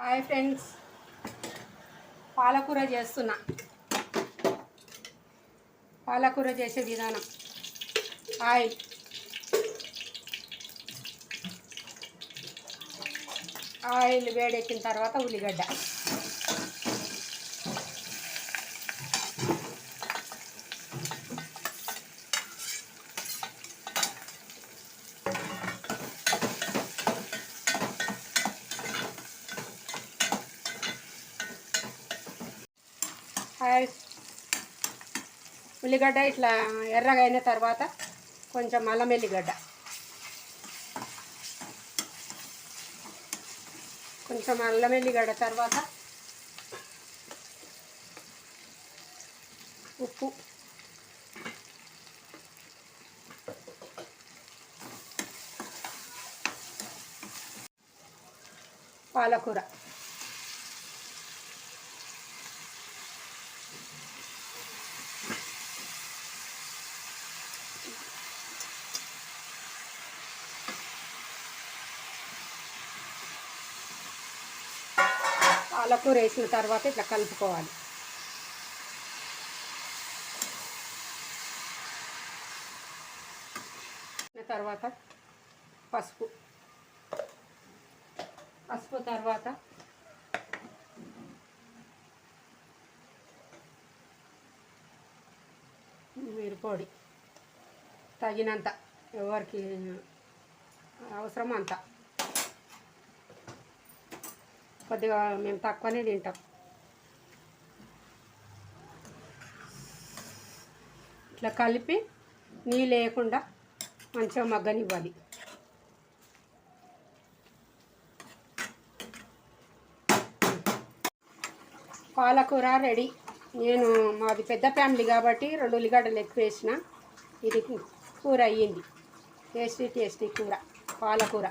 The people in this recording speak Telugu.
Hi friends. పాలకూర చేస్తున్నా. పాలకూర చేసే విధానం. ఆయిల్ ఆయిల్ వేడెక్కిన తర్వాత ఉల్లిగడ్డ. ఉల్లిగడ్డ ఇట్లా ఎర్రగా అయిన తర్వాత కొంచెం అల్లం ఎల్లిగడ్డ. కొంచెం అల్లం ఎల్లిగడ్డ తర్వాత ఉప్పు. పాలకూర. పాలకూర వేసిన తర్వాత ఇట్లా కలుపుకోవాలి. తర్వాత పసుపు. పసుపు తర్వాత మిరపొడి తగినంత ఎవరికి అవసరం అంత కొద్దిగా మేము తక్కువనే తింటాం. ఇట్లా కలిపి నీళ్ళు వేయకుండా మంచిగా మగ్గనివ్వాలి. పాలకూర రెడీ. నేను మాది పెద్ద ఫ్యామిలీ కాబట్టి రెండు ఉల్లిగడ్డలు ఎక్కువ వేసిన ఇది కూర అయ్యింది. టేస్టీ టేస్టీ కూర. పాలకూర.